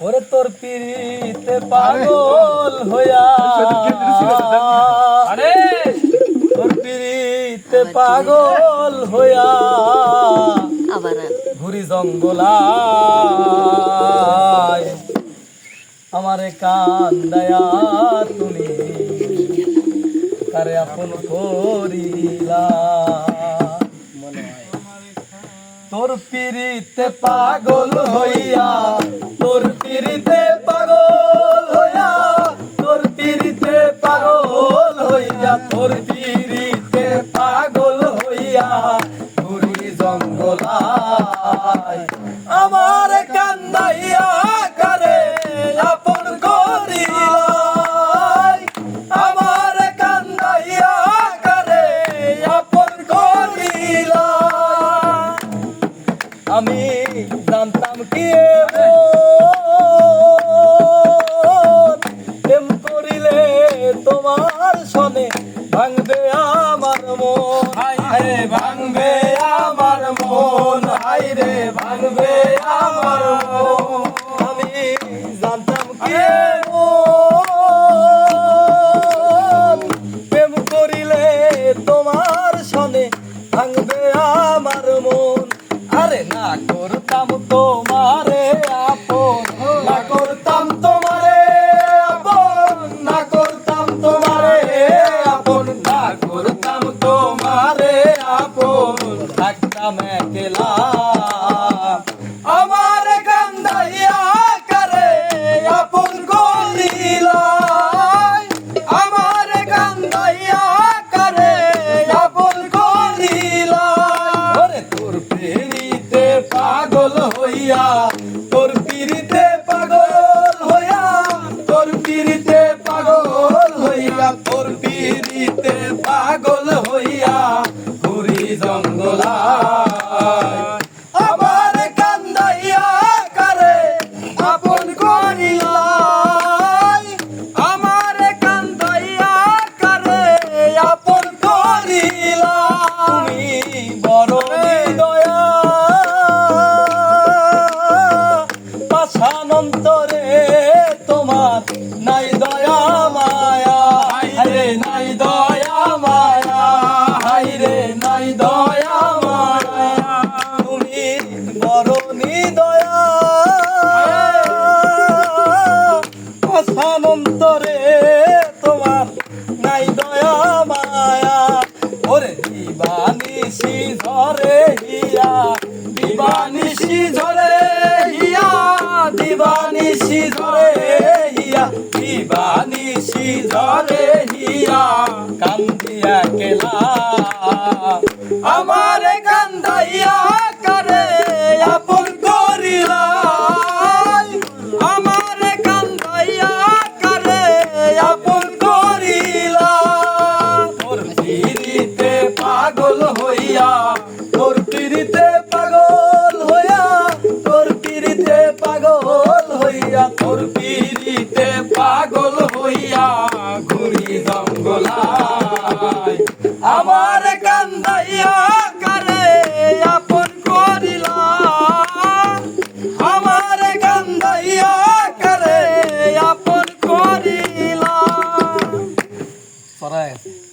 ওরে তোর পিড়িতে পাগল হইয়া। আরে। তোর পিড়িতে পাগল হইয়া। আবার ঘুরি জঙ্গলায়। আমারে কান্দায়া তুমি। কারে আপন করিলা। তোর পিড়িতে পাগল হইয়া, তোর পিড়িতে পাগল হইয়া, তোর পিড়িতে পাগল হইয়া, তোর পিড়িতে পাগল হইয়া, ঘুরি জঙ্গলা আমার কান্দাইয়া আমি জানতাম কি প্রেম করিলে তোমার সনে ভাঙবে আমার মন। হায় তোমারে আপন না করতাম তোমারে আপন, না করতাম তোমারে আপন, না করতাম তোমারে আপন। থাকতাম একলা। আমার কান্দাইয়া করে আপন করিলাই। আমার কান্দাইয়া করে আপন ওরে তোর পাগল হইয়া, তোর পিড়িতে পাগল হইয়া, তোর পিড়িতে পাগল হইয়া, তোর পিড়িতে পাগল হইয়া, ঘুরি জঙ্গলায় নাই দয়া মায়া। হায়রে নাই দয়া মায়া। হায়রে নাই দয়া মায়া। তুমি বড় দয়া। পাশানন্তরে তোমার নাই দয়া মায়া। ওরে দিবানিসি ঝরে হিয়া দিবানিসি ঝরে হিয়া দিবানিসি ঝরে দিয়া দিবানি শিরে হিয়া কান্দিয়া কেলা। আমার কান্দাইয়া করে আপন করিলা আমার কান্দাইয়া করে আপন করিলা তোর পাগল হইয়া, তোর পাগল হইয়া, তোর পিড়িতে পাগল হইয়া, তোর পিড়ি ঘুরিতে পাগল হইয়া ঘুরি জঙ্গলা আমার